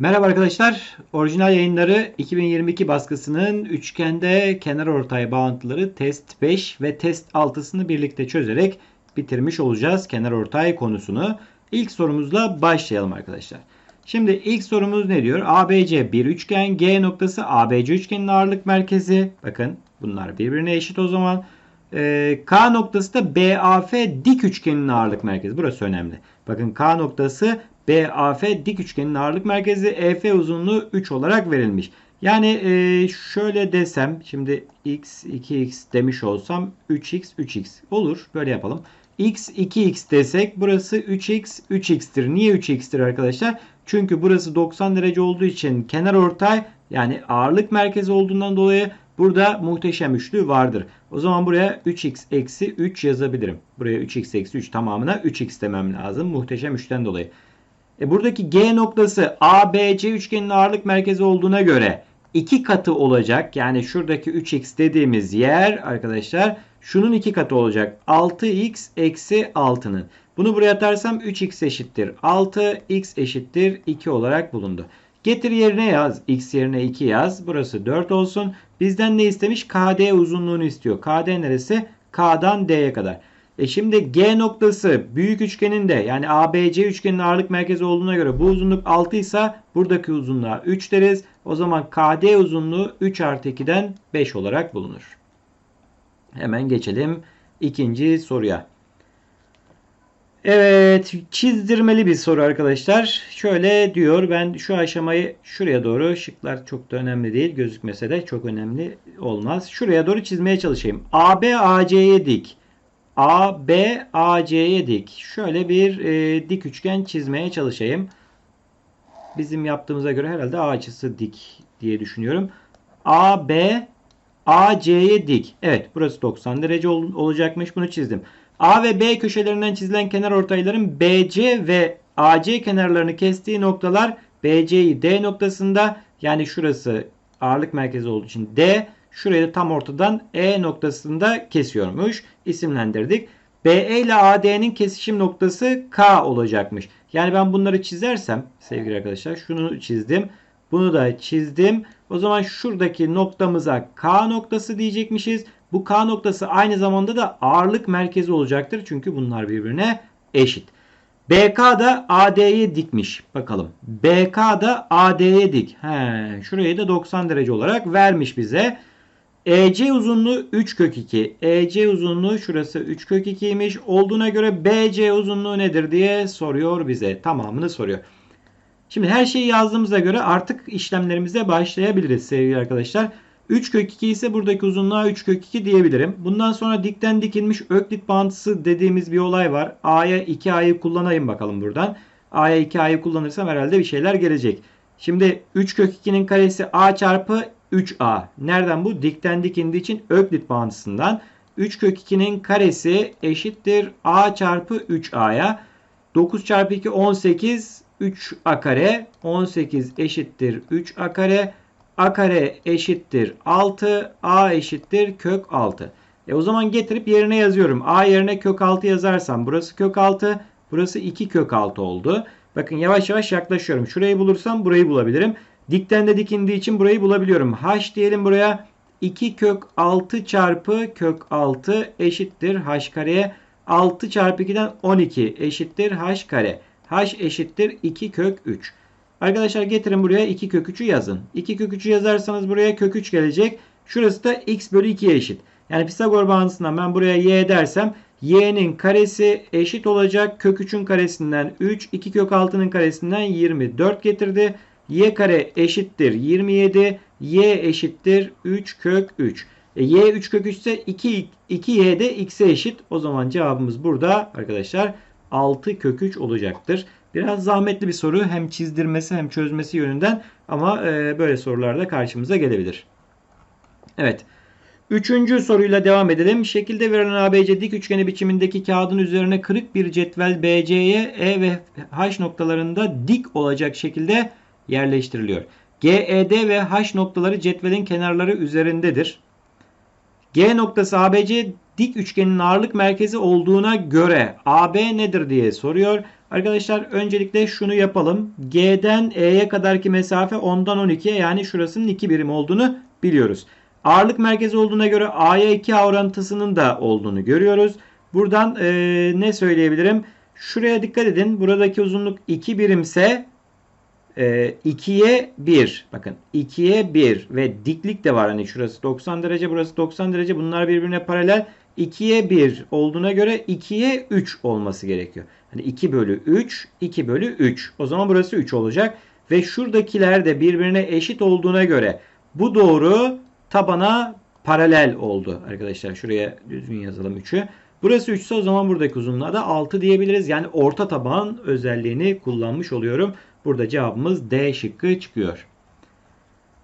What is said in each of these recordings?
Merhaba arkadaşlar. Orijinal yayınları 2022 baskısının üçgende kenar ortay bağıntıları test 5 ve test 6'sını birlikte çözerek bitirmiş olacağız kenar ortay konusunu. İlk sorumuzla başlayalım arkadaşlar. Şimdi ilk sorumuz ne diyor? ABC bir üçgen, G noktası ABC üçgenin ağırlık merkezi. Bakın bunlar birbirine eşit o zaman. Ee, K noktası da BAF dik üçgenin ağırlık merkezi. Burası önemli. Bakın K noktası BAF dik üçgenin ağırlık merkezi EF uzunluğu 3 olarak verilmiş. Yani e, şöyle desem şimdi x 2x demiş olsam 3x 3x olur. Böyle yapalım. x 2x desek burası 3x 3x'tir. Niye 3x'tir arkadaşlar? Çünkü burası 90 derece olduğu için kenar ortay yani ağırlık merkezi olduğundan dolayı burada muhteşem üçlü vardır. O zaman buraya 3x eksi 3 yazabilirim. Buraya 3x eksi 3 tamamına 3x demem lazım. Muhteşem üçten dolayı. E buradaki G noktası ABC üçgenin ağırlık merkezi olduğuna göre iki katı olacak. Yani şuradaki 3x dediğimiz yer arkadaşlar şunun iki katı olacak. 6x eksi 6'nın. Bunu buraya atarsam 3x eşittir 6, x eşittir 2 olarak bulundu. Getir yerine yaz. X yerine 2 yaz. Burası 4 olsun. Bizden ne istemiş? KD uzunluğunu istiyor. KD neresi? K'dan D'ye kadar. E şimdi G noktası büyük üçgenin de yani ABC üçgenin ağırlık merkezi olduğuna göre bu uzunluk 6 ise buradaki uzunluğa 3 deriz. O zaman KD uzunluğu 3 artı 2'den 5 olarak bulunur. Hemen geçelim ikinci soruya. Evet çizdirmeli bir soru arkadaşlar. Şöyle diyor ben şu aşamayı şuraya doğru şıklar çok da önemli değil gözükmese de çok önemli olmaz. Şuraya doğru çizmeye çalışayım. AB AC'ye dik. AB AC'ye dik. Şöyle bir e, dik üçgen çizmeye çalışayım. Bizim yaptığımıza göre herhalde A açısı dik diye düşünüyorum. AB AC'ye dik. Evet burası 90 derece ol, olacakmış. Bunu çizdim. A ve B köşelerinden çizilen kenar ortayların BC ve AC kenarlarını kestiği noktalar BC'yi D noktasında yani şurası ağırlık merkezi olduğu için D şurayı da tam ortadan E noktasında kesiyormuş. İsimlendirdik. BE ile AD'nin kesişim noktası K olacakmış. Yani ben bunları çizersem sevgili arkadaşlar şunu çizdim. Bunu da çizdim. O zaman şuradaki noktamıza K noktası diyecekmişiz. Bu K noktası aynı zamanda da ağırlık merkezi olacaktır. Çünkü bunlar birbirine eşit. BK da AD'ye dikmiş. Bakalım. BK da AD'ye dik. He, şurayı da 90 derece olarak vermiş bize. EC uzunluğu 3 kök 2. EC uzunluğu şurası 3 kök 2'ymiş. Olduğuna göre BC uzunluğu nedir diye soruyor bize. Tamamını soruyor. Şimdi her şeyi yazdığımıza göre artık işlemlerimize başlayabiliriz sevgili arkadaşlar. 3 kök 2 ise buradaki uzunluğa 3 kök 2 diyebilirim. Bundan sonra dikten dikilmiş öklit bağıntısı dediğimiz bir olay var. A'ya 2A'yı kullanayım bakalım buradan. A'ya 2A'yı kullanırsam herhalde bir şeyler gelecek. Şimdi 3 kök 2'nin karesi A çarpı 3A. Nereden bu? Dikten dikindiği için öklit bağıntısından. 3 kök 2'nin karesi eşittir A çarpı 3A'ya. 9 çarpı 2 18 3A kare. 18 eşittir 3A kare. A kare eşittir 6. A eşittir kök 6. E o zaman getirip yerine yazıyorum. A yerine kök 6 yazarsam burası kök 6. Burası 2 kök 6 oldu. Bakın yavaş yavaş yaklaşıyorum. Şurayı bulursam burayı bulabilirim. Dikten de dikindiği için burayı bulabiliyorum. H diyelim buraya. 2 kök 6 çarpı kök 6 eşittir h kareye. 6 çarpı 2'den 12 eşittir h kare. h eşittir 2 kök 3. Arkadaşlar getirin buraya 2 kök 3'ü yazın. 2 kök 3'ü yazarsanız buraya kök 3 gelecek. Şurası da x bölü 2'ye eşit. Yani Pisagor bağıntısından ben buraya y dersem y'nin karesi eşit olacak. Kök 3'ün karesinden 3, 2 kök 6'nın karesinden 24 getirdi y kare eşittir 27. y eşittir 3 kök 3. E, y 3 kök 3 ise 2, 2y de x'e eşit. O zaman cevabımız burada arkadaşlar 6 kök 3 olacaktır. Biraz zahmetli bir soru hem çizdirmesi hem çözmesi yönünden ama e, böyle sorularda karşımıza gelebilir. Evet. Üçüncü soruyla devam edelim. Şekilde verilen ABC dik üçgeni biçimindeki kağıdın üzerine kırık bir cetvel BC'ye E ve H noktalarında dik olacak şekilde yerleştiriliyor. GED ve H noktaları cetvelin kenarları üzerindedir. G noktası ABC dik üçgenin ağırlık merkezi olduğuna göre AB nedir diye soruyor. Arkadaşlar öncelikle şunu yapalım. G'den E'ye kadarki mesafe 10'dan 12'ye yani şurasının 2 birim olduğunu biliyoruz. Ağırlık merkezi olduğuna göre A'ya 2A orantısının da olduğunu görüyoruz. Buradan e, ne söyleyebilirim? Şuraya dikkat edin. Buradaki uzunluk 2 birimse 2'ye 1. Bakın 2'ye 1 ve diklik de var. Hani şurası 90 derece burası 90 derece. Bunlar birbirine paralel. 2'ye 1 olduğuna göre 2'ye 3 olması gerekiyor. Hani 2 bölü 3, 2 bölü 3. O zaman burası 3 olacak. Ve şuradakiler de birbirine eşit olduğuna göre bu doğru tabana paralel oldu. Arkadaşlar şuraya düzgün yazalım 3'ü. Burası 3 ise o zaman buradaki uzunluğa da 6 diyebiliriz. Yani orta taban özelliğini kullanmış oluyorum. Burada cevabımız D şıkkı çıkıyor.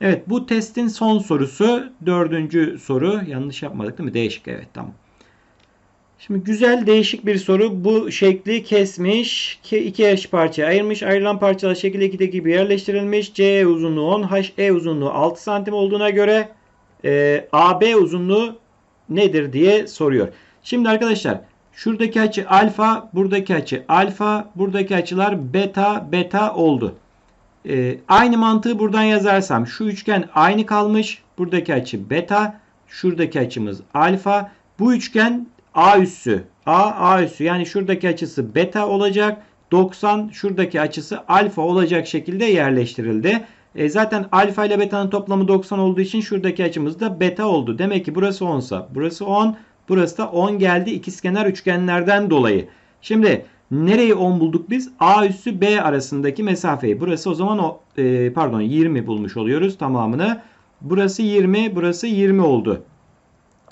Evet bu testin son sorusu. Dördüncü soru. Yanlış yapmadık değil mi? D şıkkı evet tamam. Şimdi güzel değişik bir soru. Bu şekli kesmiş. iki eş parçaya ayırmış. Ayrılan parçalar şekil 2'deki gibi yerleştirilmiş. C uzunluğu 10. HE uzunluğu 6 santim olduğuna göre e, AB uzunluğu nedir diye soruyor. Şimdi arkadaşlar şuradaki açı alfa, buradaki açı alfa, buradaki açılar beta, beta oldu. E, aynı mantığı buradan yazarsam şu üçgen aynı kalmış. Buradaki açı beta, şuradaki açımız alfa. Bu üçgen A üssü. A, A üssü. Yani şuradaki açısı beta olacak. 90 şuradaki açısı alfa olacak şekilde yerleştirildi. E zaten alfa ile beta'nın toplamı 90 olduğu için şuradaki açımız da beta oldu. Demek ki burası 10 sa burası 10, burası da 10 geldi ikizkenar üçgenlerden dolayı. Şimdi nereyi 10 bulduk biz? A üssü B arasındaki mesafeyi. Burası o zaman o e, pardon 20 bulmuş oluyoruz tamamını. Burası 20, burası 20 oldu.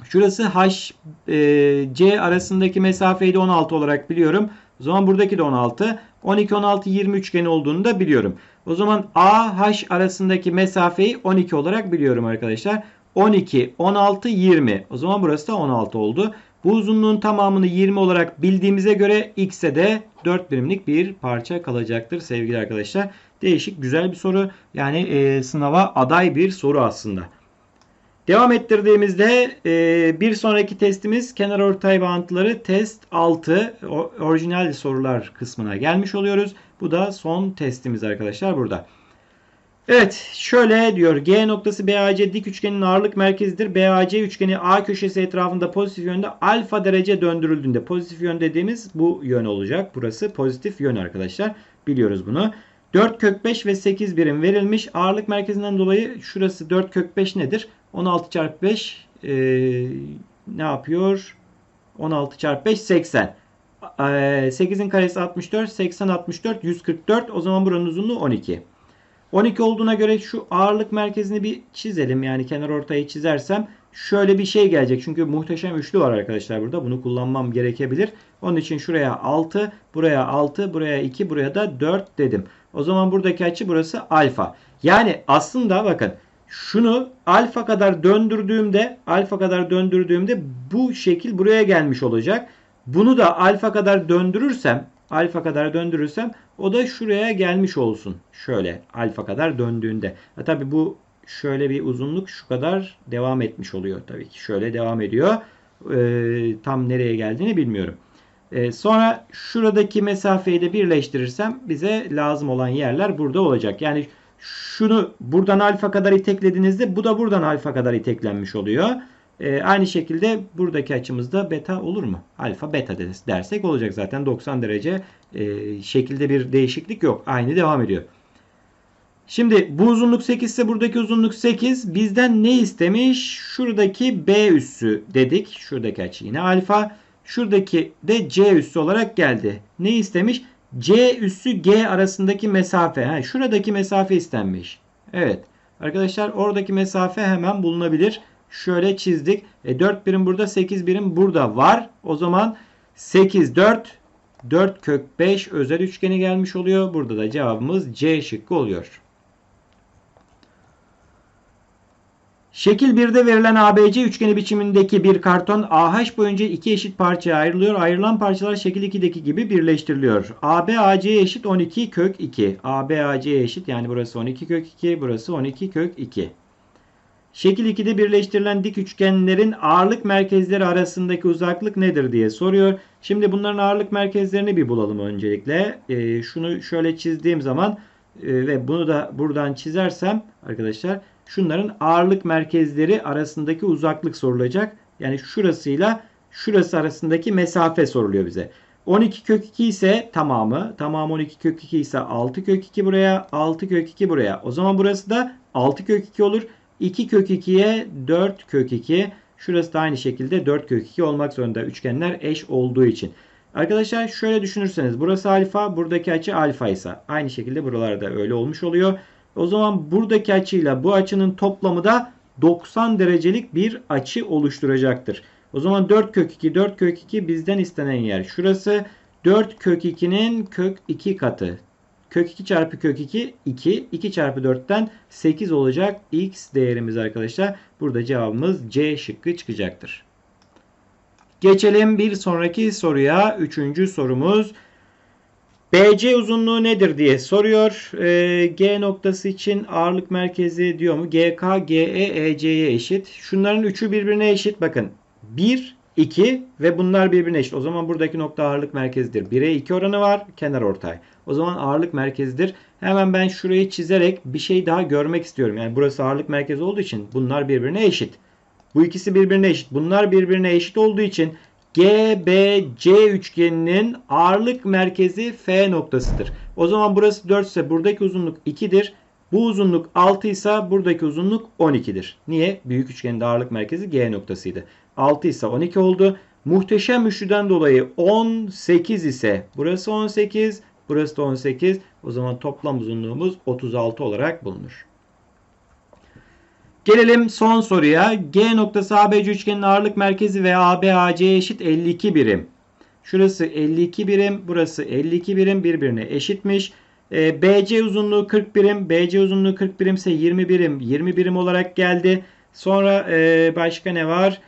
Şurası H e, C arasındaki mesafeyi de 16 olarak biliyorum. O zaman buradaki de 16. 12 16 20 üçgen olduğunu da biliyorum. O zaman A H arasındaki mesafeyi 12 olarak biliyorum arkadaşlar. 12 16 20. O zaman burası da 16 oldu. Bu uzunluğun tamamını 20 olarak bildiğimize göre x'e de 4 birimlik bir parça kalacaktır sevgili arkadaşlar. Değişik güzel bir soru. Yani e, sınava aday bir soru aslında. Devam ettirdiğimizde e, bir sonraki testimiz kenar ortay bağıntıları test 6 orijinal sorular kısmına gelmiş oluyoruz. Bu da son testimiz arkadaşlar burada. Evet şöyle diyor G noktası BAC dik üçgenin ağırlık merkezidir. BAC üçgeni A köşesi etrafında pozitif yönde alfa derece döndürüldüğünde pozitif yön dediğimiz bu yön olacak. Burası pozitif yön arkadaşlar. Biliyoruz bunu. 4 kök 5 ve 8 birim verilmiş. Ağırlık merkezinden dolayı şurası 4 kök 5 nedir? 16 çarpı 5 e, ne yapıyor? 16 çarpı 5 80. E, 8'in karesi 64. 80 64 144. O zaman buranın uzunluğu 12. 12 olduğuna göre şu ağırlık merkezini bir çizelim. Yani kenar ortayı çizersem şöyle bir şey gelecek. Çünkü muhteşem üçlü var arkadaşlar burada. Bunu kullanmam gerekebilir. Onun için şuraya 6, buraya 6, buraya 2, buraya da 4 dedim. O zaman buradaki açı burası alfa. Yani aslında bakın şunu alfa kadar döndürdüğümde alfa kadar döndürdüğümde bu şekil buraya gelmiş olacak. Bunu da alfa kadar döndürürsem alfa kadar döndürürsem o da şuraya gelmiş olsun. Şöyle alfa kadar döndüğünde. E tabi bu şöyle bir uzunluk şu kadar devam etmiş oluyor. Tabii ki şöyle devam ediyor. E, tam nereye geldiğini bilmiyorum. E, sonra şuradaki mesafeyi de birleştirirsem bize lazım olan yerler burada olacak. Yani şunu buradan alfa kadar iteklediğinizde bu da buradan alfa kadar iteklenmiş oluyor. Ee, aynı şekilde buradaki açımızda beta olur mu? Alfa beta dersek olacak zaten 90 derece e, şekilde bir değişiklik yok. Aynı devam ediyor. Şimdi bu uzunluk 8 ise buradaki uzunluk 8. Bizden ne istemiş? Şuradaki B üssü dedik. Şuradaki açı yine alfa. Şuradaki de C üssü olarak geldi. Ne istemiş? C üssü G arasındaki mesafe. Ha, şuradaki mesafe istenmiş. Evet. Arkadaşlar oradaki mesafe hemen bulunabilir. Şöyle çizdik. E, 4 birim burada 8 birim burada var. O zaman 8 4 4 kök 5 özel üçgeni gelmiş oluyor. Burada da cevabımız C şıkkı oluyor. Şekil 1'de verilen ABC üçgeni biçimindeki bir karton AH boyunca iki eşit parçaya ayrılıyor. Ayrılan parçalar şekil 2'deki gibi birleştiriliyor. AB AC'ye eşit 12 kök 2. AB AC'ye eşit yani burası 12 kök 2, burası 12 kök 2. Şekil 2'de birleştirilen dik üçgenlerin ağırlık merkezleri arasındaki uzaklık nedir diye soruyor. Şimdi bunların ağırlık merkezlerini bir bulalım öncelikle. Ee, şunu şöyle çizdiğim zaman e, ve bunu da buradan çizersem arkadaşlar şunların ağırlık merkezleri arasındaki uzaklık sorulacak. Yani şurasıyla şurası arasındaki mesafe soruluyor bize. 12 kök 2 ise tamamı. Tamamı 12 kök 2 ise 6 kök 2 buraya. 6 kök 2 buraya. O zaman burası da 6 kök 2 olur. 2 kök 2'ye 4 kök 2. Şurası da aynı şekilde 4 kök 2 olmak zorunda. Üçgenler eş olduğu için. Arkadaşlar şöyle düşünürseniz burası alfa buradaki açı alfa ise aynı şekilde buralarda öyle olmuş oluyor. O zaman buradaki açıyla bu açının toplamı da 90 derecelik bir açı oluşturacaktır. O zaman 4 kök 2 4 kök 2 bizden istenen yer şurası. 4 kök 2'nin kök 2 katı. Kök 2 çarpı kök 2 2. 2 çarpı 4'ten 8 olacak x değerimiz arkadaşlar. Burada cevabımız C şıkkı çıkacaktır. Geçelim bir sonraki soruya. Üçüncü sorumuz. BC uzunluğu nedir diye soruyor. E, G noktası için ağırlık merkezi diyor mu? GK, GE, EC'ye eşit. Şunların üçü birbirine eşit. Bakın 1, 2 ve bunlar birbirine eşit. O zaman buradaki nokta ağırlık merkezidir. 1'e 2 oranı var. Kenar ortay. O zaman ağırlık merkezidir. Hemen ben şurayı çizerek bir şey daha görmek istiyorum. Yani burası ağırlık merkezi olduğu için bunlar birbirine eşit. Bu ikisi birbirine eşit. Bunlar birbirine eşit olduğu için GBC üçgeninin ağırlık merkezi F noktasıdır. O zaman burası 4 ise buradaki uzunluk 2'dir. Bu uzunluk 6 ise buradaki uzunluk 12'dir. Niye? Büyük üçgenin ağırlık merkezi G noktasıydı. 6 ise 12 oldu. Muhteşem üçlüden dolayı 18 ise burası 18, burası da 18. O zaman toplam uzunluğumuz 36 olarak bulunur. Gelelim son soruya. G noktası ABC üçgenin ağırlık merkezi ve AB AC eşit 52 birim. Şurası 52 birim, burası 52 birim birbirine eşitmiş. E, BC uzunluğu 40 birim, BC uzunluğu 40 birim ise 20 birim, 20 birim olarak geldi. Sonra e, başka ne var?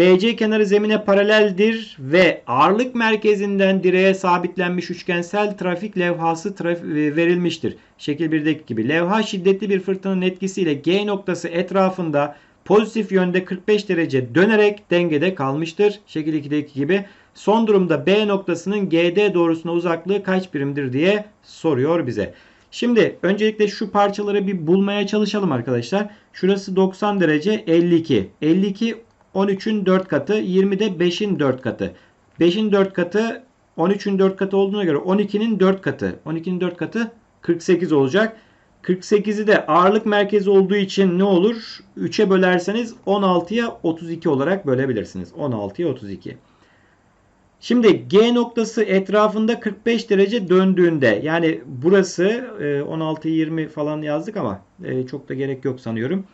BC kenarı zemine paraleldir ve ağırlık merkezinden direğe sabitlenmiş üçgensel trafik levhası traf e, verilmiştir. Şekil 1'deki gibi. Levha şiddetli bir fırtınanın etkisiyle G noktası etrafında pozitif yönde 45 derece dönerek dengede kalmıştır. Şekil 2'deki gibi. Son durumda B noktasının GD doğrusuna uzaklığı kaç birimdir diye soruyor bize. Şimdi öncelikle şu parçaları bir bulmaya çalışalım arkadaşlar. Şurası 90 derece 52. 52 13'ün 4 katı, 20 de 5'in 4 katı. 5'in 4 katı 13'ün 4 katı olduğuna göre 12'nin 4 katı. 12'nin 4 katı 48 olacak. 48'i de ağırlık merkezi olduğu için ne olur? 3'e bölerseniz 16'ya 32 olarak bölebilirsiniz. 16'ya 32. Şimdi G noktası etrafında 45 derece döndüğünde yani burası 16-20 e, falan yazdık ama e, çok da gerek yok sanıyorum.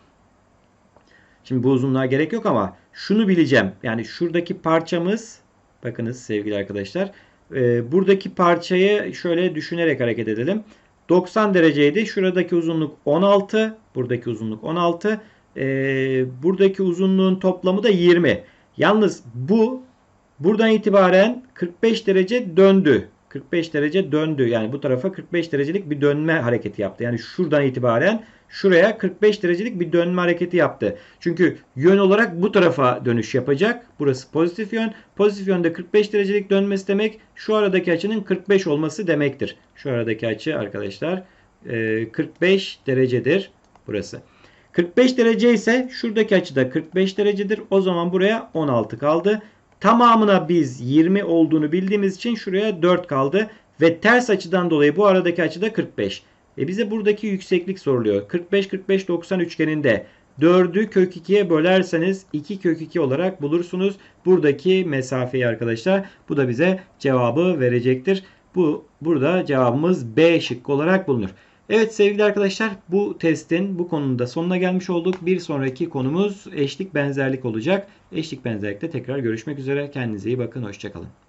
Şimdi bu uzunluğa gerek yok ama şunu bileceğim. Yani şuradaki parçamız bakınız sevgili arkadaşlar. E, buradaki parçayı şöyle düşünerek hareket edelim. 90 dereceydi. Şuradaki uzunluk 16. Buradaki uzunluk 16. buradaki uzunluğun toplamı da 20. Yalnız bu Buradan itibaren 45 derece döndü. 45 derece döndü. Yani bu tarafa 45 derecelik bir dönme hareketi yaptı. Yani şuradan itibaren şuraya 45 derecelik bir dönme hareketi yaptı. Çünkü yön olarak bu tarafa dönüş yapacak. Burası pozitif yön. Pozitif yönde 45 derecelik dönmesi demek şu aradaki açının 45 olması demektir. Şu aradaki açı arkadaşlar 45 derecedir burası. 45 derece ise şuradaki açı da 45 derecedir. O zaman buraya 16 kaldı. Tamamına biz 20 olduğunu bildiğimiz için şuraya 4 kaldı. Ve ters açıdan dolayı bu aradaki açı da 45. E bize buradaki yükseklik soruluyor. 45-45-90 üçgeninde 4'ü kök 2'ye bölerseniz 2 kök 2 olarak bulursunuz. Buradaki mesafeyi arkadaşlar. Bu da bize cevabı verecektir. Bu Burada cevabımız B şıkkı olarak bulunur. Evet sevgili arkadaşlar bu testin bu konunun da sonuna gelmiş olduk. Bir sonraki konumuz eşlik benzerlik olacak. Eşlik benzerlikte tekrar görüşmek üzere. Kendinize iyi bakın. Hoşçakalın.